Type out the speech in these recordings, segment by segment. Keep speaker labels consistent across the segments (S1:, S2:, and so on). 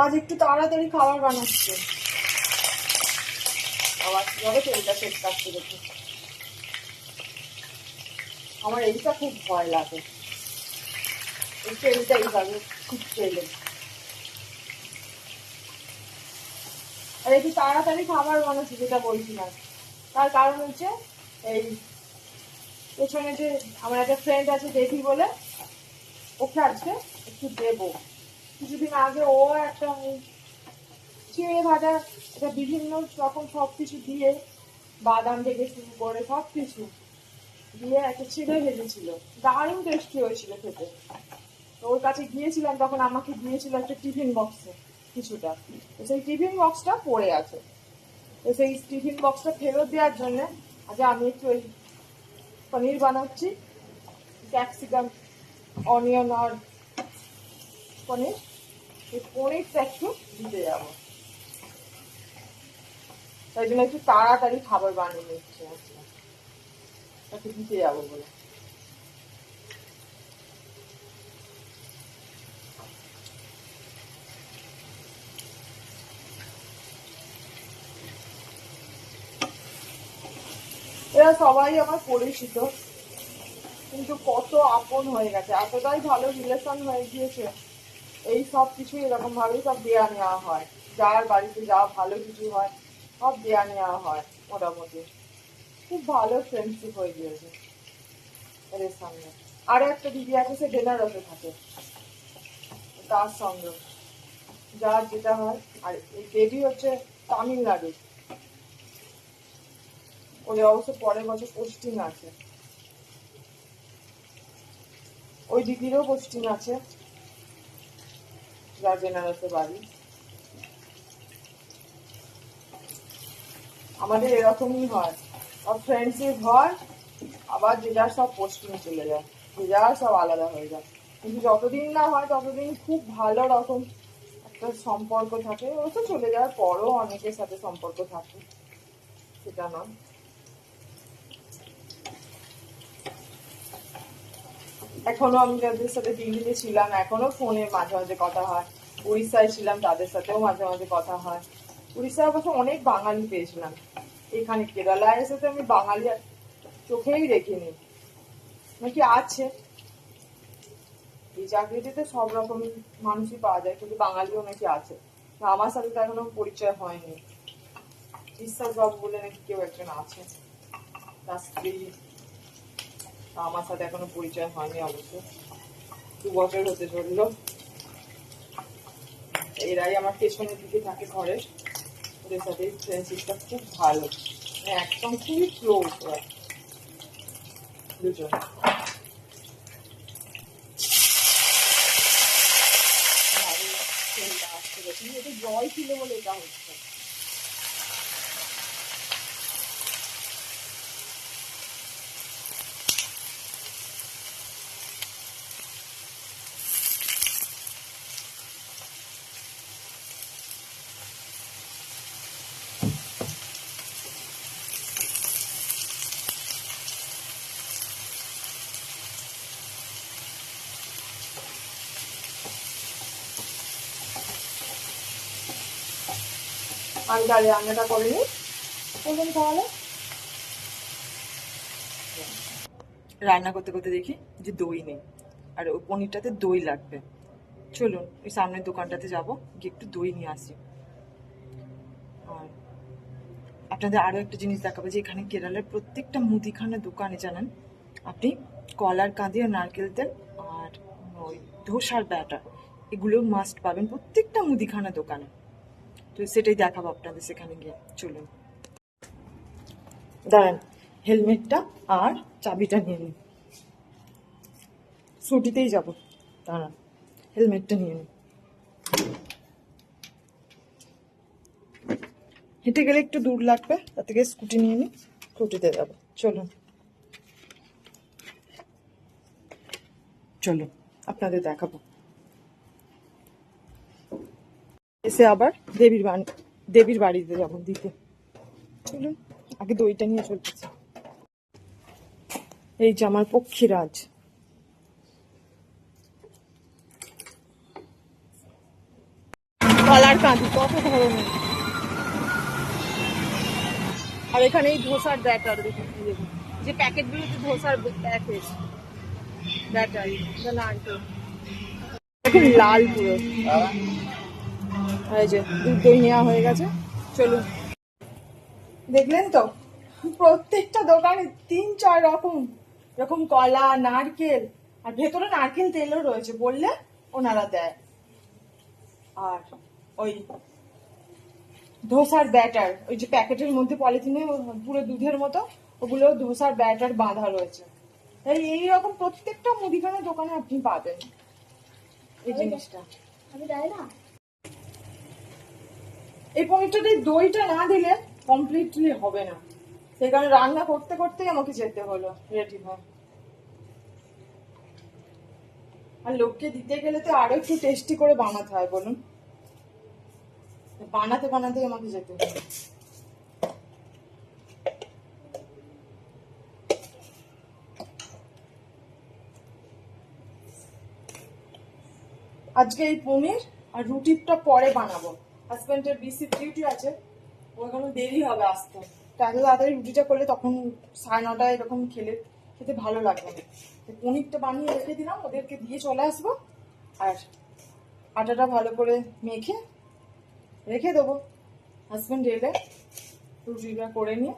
S1: আজ একটু তাড়াতাড়ি খাবার বানাচ্ছে। আবার কীভাবে তেলটা সেট কাটতে দেখি আমার এইটা খুব ভয় লাগে। এই তেলটা এইভাবে খুব তেলে। আর একটু তাড়াতাড়ি খাবার বানাচ্ছি, যেটা বলছিলাম তার কারণ হচ্ছে এই পেছনে যে আমার একটা ফ্রেন্ড আছে, দেখি বলে, ওকে আজকে একটু দেবো। কিছুদিন আগে ও একটা চিড়ে ভাজা এটা বিভিন্ন রকম সব কিছু দিয়ে বাদাম থেকে শুরু করে সব কিছু দিয়ে একটা চিড়ে ভেজেছিল। দারুণ টেস্টি হয়েছিল খেতে। তো ওর কাছে গিয়েছিলাম, তখন আমাকে দিয়েছিল একটা টিফিন বক্সে কিছুটা। তো সেই টিফিন বক্সটা পড়ে আছে। তো সেই টিফিন বক্সটা ফেরত দেওয়ার জন্য আজ আমি একটু ওই পনির বানাচ্ছি। ক্যাপসিকাম, অনিয়ন আর পনির। এই পনিরটা একটু দিতে যাব। তাই জন্য একটু তাড়াতাড়ি খাবার বানিয়ে নিচ্ছে তাকে দিতে যাব বলে। এরা সবাই আমার পরিচিত। কিন্তু কত আপন হয়ে গেছে। এতটাই ভালো রিলেশন হয়ে গিয়েছে। এই সব কিছু এরকম ভাবেই সব দেয়া নেওয়া হয়। যার বাড়িতে যা ভালো কিছু হয়, সব দেয়া নেওয়া হয় মোটামুটি। খুব ভালো ফ্রেন্ডশিপ হয়ে গিয়েছে এদের সামনে। আর একটা দিদি আছে, সে বেনারসে থাকে। তার সঙ্গে। যার যেটা হয়, আর এই দেবী হচ্ছে তামিলনাড়ু। ওদের অবশ্য পরের বছর পোস্টিং আছে। ওই দিদিরও পোস্টিং আছে। যার বেনারসে বাড়ি। আমাদের এরকমই হয়। সব ফ্রেন্ডশিপ হয় আবার যে যার সব পোস্টিং চলে যায়। যে যার সব আলাদা হয়ে যায়। কিন্তু যতদিন না হয়, ততদিন খুব ভালো রকম একটা সম্পর্ক থাকে। ও তো চলে যাওয়ার পরও অনেকের সাথে সম্পর্ক থাকে। সেটা নয়। এখনও আমি যাদের সাথে দিল্লিতে ছিলাম, এখনও ফোনে মাঝে মাঝে কথা হয়। উড়িষ্যায় ছিলাম, তাদের সাথেও মাঝে মাঝে কথা হয়। উড়িষ্যায় অবশ্য অনেক বাঙালি পেয়েছিলাম। এখানে কেরালায় এসে তো আমি বাঙালি চোখেই দেখিনি। নাকি আছে? এই চাকরিতে সব রকম মানুষই পাওয়া যায়, কিন্তু বাঙালিও নাকি আছে। আমার সাথে তো এখনও পরিচয় হয়নি। বিশ্বাস বাবু বলে নাকি কেউ একজন আছে। তার স্ত্রী আমার সাথে এখনও পরিচয় হয়নি অবশ্য। দু বছর হতে চলল। এরাই আমার পেছনের দিকে থাকে ঘরে। ওদের সাথে ফ্রেন্ডশিপটা খুব ভালো। মানে একদম খুবই ক্লোজ দুজন। এটা জল ছিল বলে এটা হচ্ছে। তাহলে রান্নাটা করে নিই। করবেন তাহলে? রান্না করতে করতে দেখি যে দই নেই। আর ওই পনিরটাতে দই লাগবে। চলুন, ওই সামনের দোকানটাতে যাব, গিয়ে একটু দই নিয়ে আসি। আর আপনাদের আরও একটা জিনিস দেখাবো যে এখানে কেরালার প্রত্যেকটা মুদিখানা দোকানে জানেন, আপনি কলার কাঁদি আর নারকেল তেল আর ওই ধোসার ব্যাটার, এগুলো মাস্ট পাবেন প্রত্যেকটা মুদিখানা দোকানে। তো সেটাই দেখাবো আপনাদের সেখানে গিয়ে। চলুন। দাঁড়ান, হেলমেটটা আর চাবিটা নিয়ে নিন। ছুটিতেই যাব। দাঁড়ান, হেলমেটটা নিয়ে নিন। হেঁটে গেলে একটু দূর লাগবে, তার থেকে স্কুটি নিয়ে নিই স্কুটিতে যাব। চলুন। চলুন, আপনাদের দেখাবো। এসে আবার দেবীর বাড়ি, দেবীর বাড়িতে যাব দিতে। চলুন, আগে দইটা নিয়ে চলতেছি। এই যে আমার পক্ষীরাজ। কলার কাঁদি কত ধরনের। আর এখানে এই ধোসার ব্যাটার দেখুন যে প্যাকেটগুলোতে ধোসার প্যাকেট ব্যাটার দেখুন, লাল পুরো। এই দুধ নেওয়া হয়ে গেছে, চলুন। দেখলেন তো? প্রত্যেকটা দোকানে তিন, চার রকম, এরকম কলা, নারকেল, আর ভেতরে নারকেল তেলও রয়েছে বললে ওনারা দেয়। আর ওই ধোসার ব্যাটার, ওই যে প্যাকেটের মধ্যে পলিথিনে পুরো দুধের মতো, ওগুলো ধোসার ব্যাটার বাঁধা রয়েছে। এই এইরকম প্রত্যেকটা মুদিখানা দোকানে আপনি পাবেন। এই জিনিসটা।
S2: আমি দেয় না?
S1: এই পনিরটাতে দইটা না দিলে কমপ্লিটলি হবে না। সেই কারণে রান্না করতে করতেই আমাকে যেতে হলো রেডি হয়। আর লোককে দিতে গেলে তো আরও একটু টেস্টি করে বানাতে হয়, বলুন। বানাতে বানাতে আমাকে যেতে হলো। আজকে এই পনির আর রুটিটা পরে বানাবো। হাজব্যান্ডের বিসি ডিউটি আছে ও এখনও দেরি হবে আসতে। তা এত তাড়াতাড়ি রুটিটা করলে তখন সাড়ে নটায় এরকম খেলে, খেতে ভালো লাগবে না। পনিরটা বানিয়ে রেখে দিলাম, ওদেরকে দিয়ে চলে আসব, আর আটাটা ভালো করে মেখে রেখে দেবো। হাজব্যান্ড এলে রুটিটা করে নিয়ে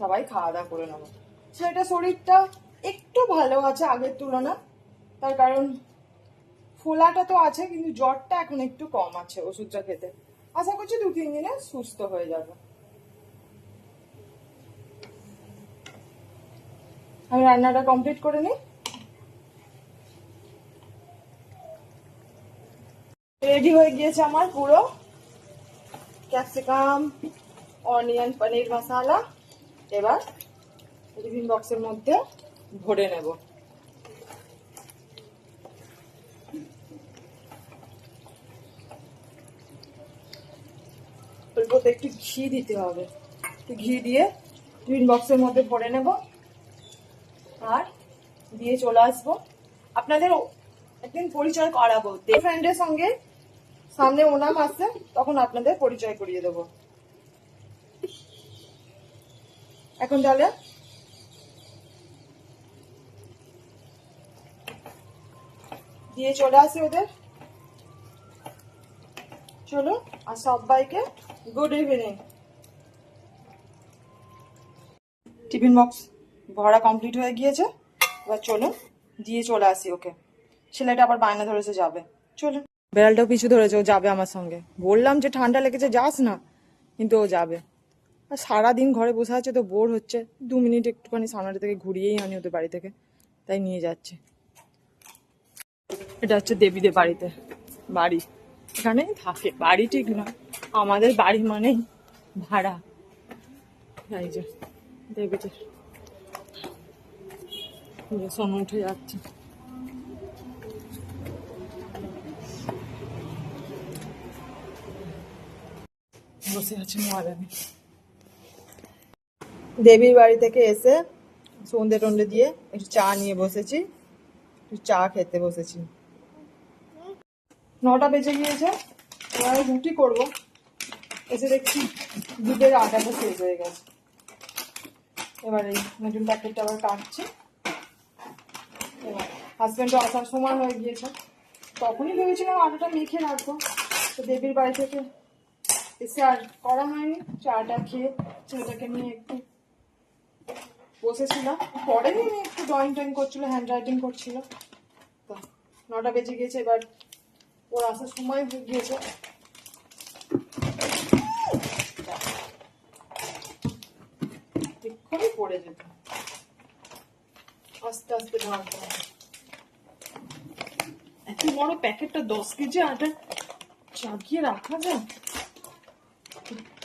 S1: সবাই খাওয়া দাওয়া করে নেব। সেটা শরীরটা একটু ভালো আছে আগের তুলনা তার কারণ ফোলাটা তো আছে, কিন্তু জ্বরটা এখন একটু কম আছে ওষুধটা খেতে। আশা করছি দু, তিন দিনে সুস্থ হয়ে যাবে। আমি রান্নাটা কমপ্লিট করে নিই। রেডি হয়ে গিয়েছে আমার পুরো। ক্যাপসিকাম অনিয়ন পনির মশালা এবার টিফিন বক্সের মধ্যে ভরে নেব। একটু ঘি দিতে হবে। ঘি দিয়ে টিফিন বক্সের মধ্যে ভরে নেব আর দিয়ে চলে আসব। আপনাদের একদিন পরিচয় করাবো। ফ্রেন্ডের সঙ্গে সামনে ওনাম আসছে তখন আপনাদের পরিচয় করিয়ে দেবো। এখন তাহলে দিয়ে চলে আসি ওদের। চলো, আর সবাইকে গুড ইভিনিং টিফিন বক্স ভরা কমপ্লিট হয়ে গিয়েছে। এবার চলুন দিয়ে চলে আসি ওকে। ছেলেটা আবার বায়না ধরেছে যাবে। চলুন বেড়ালটাও পিছু ধরেছে, ও যাবে আমার সঙ্গে। বললাম যে ঠান্ডা লেগেছে, যাস না। কিন্তু ও যাবে। আর সারাদিন ঘরে বসে আছে তো বোর হচ্ছে। দু মিনিট একটুখানি সামনে থেকে ঘুরিয়েই আনি ওদের বাড়ি থেকে। তাই নিয়ে যাচ্ছে। এটা হচ্ছে দেবীদের বাড়িতে, বাড়ি। এখানে থাকে। বাড়ি ঠিক নয়, আমাদের বাড়ি মানেই ভাড়া। এই উঠে যাচ্ছে। বসে আছে দেবীর বাড়ি থেকে এসে সন্ধে টন্ধে দিয়ে একটু চা নিয়ে বসেছি, একটু চা খেতে বসেছি। নটা বেজে গিয়েছে, এবার রুটি করব। এসে দেখছি দুধের আটাটা শেষ হয়ে গেছে। এবার এই নতুন প্যাকেটটা আবার কাটছি। এবার হাজব্যান্ডও আসার সময় হয়ে গিয়েছে। তখনই ভেবেছিলাম আটাটা মেখে রাখব। তো দেবীর বাড়ি থেকে এসে আর করা হয়নি। চাটা খেয়ে ছেলেটাকে নিয়ে একটু বসেছিলাম। পরে নিয়ে একটু ড্রয়িং টয়িং করছিল হ্যান্ড রাইটিং করছিল। তো নটা বেজে গিয়েছে, এবার ওর আসার সময় হয়ে গিয়েছে। এক্ষুনি পড়ে যেত। আস্তে আস্তে হবে এত বড় প্যাকেটটা দশ কেজি আটা চাগিয়ে রাখা যায়?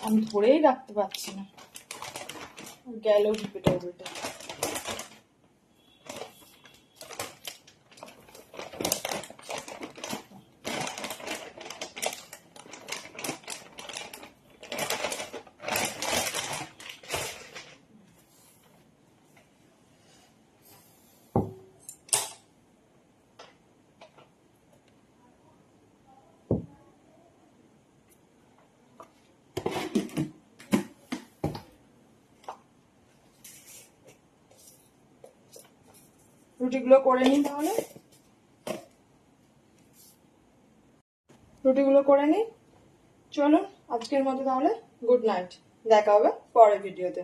S1: আমি ধরেই রাখতে পারছি না। গেল ডিপেটা উল্টে। রুটিগুলো করে নিই তাহলে। রুটিগুলো করে নিই। চলুন, আজকের মতো তাহলে গুড নাইট। দেখা হবে পরের ভিডিওতে।